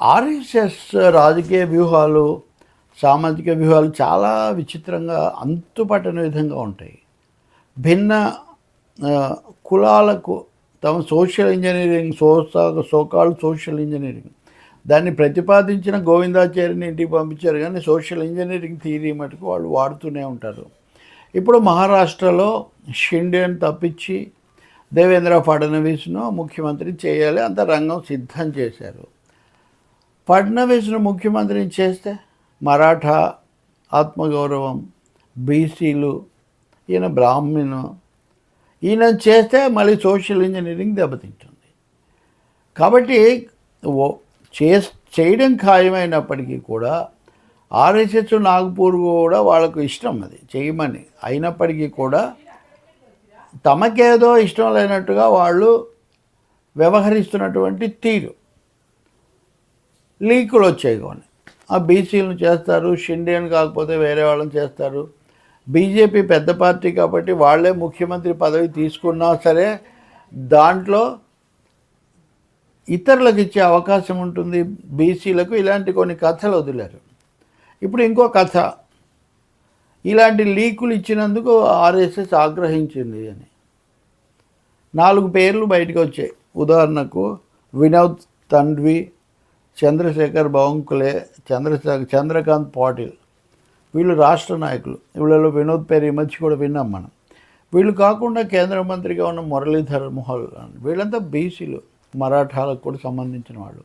RSS రాజకీయ వ్యూహాలు సామాజిక వ్యూహాలు చాలా విచిత్రంగా అంతుపట్టని విధంగా ఉంటాయి. భిన్న కులాలకు తమ సోషల్ ఇంజనీరింగ్ సోసా సోకాల్ సోషల్ ఇంజనీరింగ్. దాన్ని ప్రతిపాదించిన గోవిందాచార్యని ఇంటికి పంపించారు కానీ సోషల్ ఇంజనీరింగ్ థియరీ మటుకు వాళ్ళు వాడుతూనే ఉంటారు. ఇప్పుడు మహారాష్ట్రలో షిండేని తప్పించి దేవేంద్ర ఫడ్నవీస్ను ముఖ్యమంత్రి చేయాలి అంత రంగం సిద్ధం చేశారు. ఫడ్నవీస్ను ముఖ్యమంత్రిని చేస్తే మరాఠా ఆత్మగౌరవం బీసీలు ఈయన బ్రాహ్మణు ఈయన చేస్తే మళ్ళీ సోషల్ ఇంజనీరింగ్ దెబ్బతింటుంది. కాబట్టి ఓ- చే చేయడం ఖాయమైనప్పటికీ కూడా ఆర్ఎస్ఎస్ నాగ్పూర్ కూడా వాళ్ళకు ఇష్టం అది చేయమని. అయినప్పటికీ కూడా తమకేదో ఇష్టం లేనట్టుగా వాళ్ళు వ్యవహరిస్తున్నటువంటి తీరు. లీకులు వచ్చాయి కొన్ని. ఆ బీసీలను చేస్తారు షిండేని కాకపోతే వేరే వాళ్ళని చేస్తారు. బీజేపీ పెద్ద పార్టీ కాబట్టి వాళ్ళే ముఖ్యమంత్రి పదవి తీసుకున్నా సరే దాంట్లో ఇతరులకు ఇచ్చే అవకాశం ఉంటుంది. బీసీలకు ఇలాంటి కొన్ని కథలు వదిలారు. ఇప్పుడు ఇంకో కథ. ఇలాంటి లీకులు ఇచ్చినందుకు ఆర్ఎస్ఎస్ ఆగ్రహించింది అని. నాలుగు పేర్లు బయటకు వచ్చాయి. ఉదాహరణకు వినోద్ తండ్వి చంద్రశేఖర్ బావంకులే చంద్రశేఖర్ చంద్రకాంత్ పాటిల్. వీళ్ళు రాష్ట్ర నాయకులు. వీళ్ళలో వినోద్ పేరు ఈ మధ్య కూడా విన్నాం మనం. వీళ్ళు కాకుండా కేంద్ర మంత్రిగా ఉన్న మురళీధర్ మోహల్ వీళ్ళంతా బీసీలు మరాఠాలకు కూడా సంబంధించిన వాళ్ళు.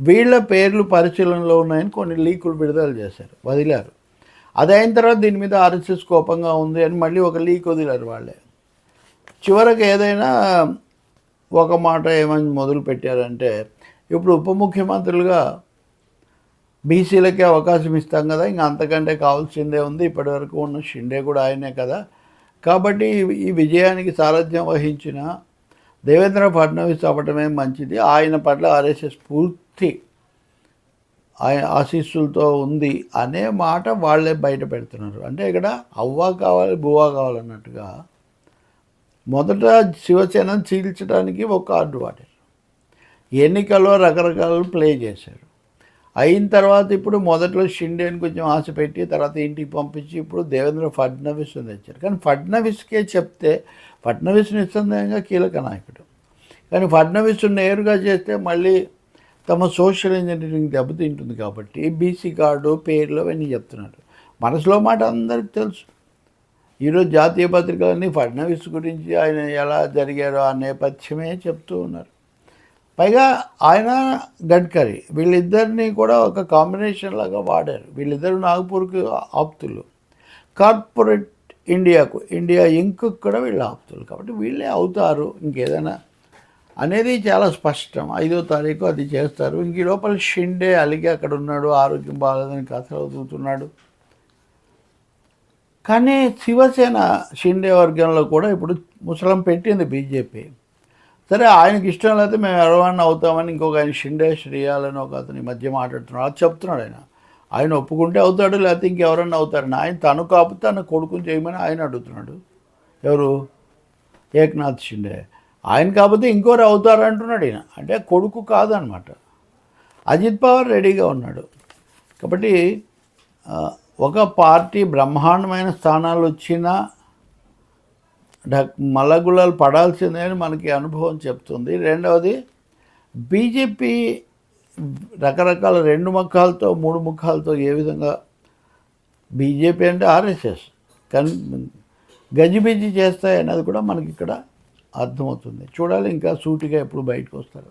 వీళ్ళ పేర్లు పరిశీలనలో ఉన్నాయని కొన్ని లీకులు విడుదల చేశారు వదిలారు. అది అయిన తర్వాత దీని మీద ఆర్ఎస్ఎస్ కోపంగా ఉంది అని మళ్ళీ ఒక లీక్ వదిలారు వాళ్ళే. చివరకు ఏదైనా ఒక మాట ఏమని మొదలు పెట్టారంటే ఇప్పుడు ఉప ముఖ్యమంత్రులుగా బీసీలకే అవకాశం ఇస్తాం కదా ఇంకా అంతకంటే కావాల్సిందే ఉంది. ఇప్పటివరకు ఉన్న షిండే కూడా ఆయనే కదా. కాబట్టి ఈ- విజయానికి సారథ్యం వహించిన దేవేంద్ర ఫడ్నవీస్ అవ్వటమే మంచిది. ఆయన పట్ల ఆర్ఎస్ఎస్ పూర్తి ఆయన ఆశీస్సులతో ఉంది అనే మాట వాళ్ళే బయట పెడుతున్నారు. అంటే ఇక్కడ అవ్వా కావాలి బువ్వా కావాలన్నట్టుగా మొదట శివసేనను చీల్చడానికి ఒక కార్డు వాడారు. ఎన్నికల్లో రకరకాలు ప్లే చేశారు అయిన తర్వాత ఇప్పుడు మొదట్లో షిండేని కొంచెం ఆశ పెట్టి తర్వాత ఇంటికి పంపించి ఇప్పుడు దేవేంద్ర ఫడ్నవీస్ని తెచ్చారు. కానీ ఫడ్నవీస్కే చెప్తే ఫడ్నవీస్ నిస్సందేహంగా కీలక నాయకుడు. కానీ ఫడ్నవీస్ నేరుగా చేస్తే మళ్ళీ తమ సోషల్ ఇంజనీరింగ్ దెబ్బతింటుంది కాబట్టి బీసీ కార్డు పేర్లు అవన్నీ చెప్తున్నారు మనసులో మాట అందరికి తెలుసు. ఈరోజు జాతీయ పత్రికలన్నీ ఫడ్నవీస్ గురించి ఆయన ఎలా జరిగారో ఆ నేపథ్యమే చెప్తూ ఉన్నారు. పైగా ఆయన గడ్కరీ. వీళ్ళిద్దరిని కూడా ఒక కాంబినేషన్ లాగా వాడారు. వీళ్ళిద్దరు నాగపూర్కి ఆప్తులు. కార్పొరేట్ ఇండియాకు ఇండియా ఇంక్ కూడా వీళ్ళు ఆప్తులు. కాబట్టి వీళ్ళే అవుతారు. ఇంకేదైనా అనేది చాలా స్పష్టం. ఐదో తారీఖు అది చేస్తారు. ఇంక ఈ లోపల షిండే అలిగి అక్కడ ఉన్నాడు. ఆరోగ్యం బాగాలేదని కథలు అవుతున్నాడు. కానీ శివసేన షిండే వర్గంలో కూడా ఇప్పుడు ముసలం పెట్టింది బీజేపీ. సరే ఆయనకి ఇష్టం లేకపోతే మేము ఎవరన్నా అవుతామని ఇంకొక ఆయన షిండే శ్రీయాలని ఒక అతని మధ్య మాట్లాడుతున్నాడు. అది చెప్తున్నాడు ఆయన. ఆయన ఒప్పుకుంటే అవుతాడు లేకపోతే ఇంకెవరన్నా అవుతారని ఆయన తను కాకపోతే తన కొడుకుని చేయమని ఆయన అడుగుతున్నాడు. ఎవరు? ఏక్నాథ్ షిండే. ఆయన కాకపోతే ఇంకోరు అవుతారు అంటున్నాడు ఈయన. అంటే కొడుకు కాదనమాట. అజిత్ పవార్ రెడీగా ఉన్నాడు. కాబట్టి ఒక పార్టీ బ్రహ్మాండమైన స్థానాలు వచ్చినా మల్లగుళ్ళలు పడాల్సిందే అని మనకి అనుభవం చెప్తుంది. రెండవది బీజేపీ రకరకాల రెండు ముఖాలతో మూడు ముఖాలతో ఏ విధంగా బీజేపీ అంటే ఆర్ఎస్ఎస్. కన్ గజిబిజి చేస్తాయి అన్నది కూడా మనకి ఇక్కడ అర్థమవుతుంది. చూడాలి ఇంకా సూటిగా ఎప్పుడు బయటకు వస్తారు.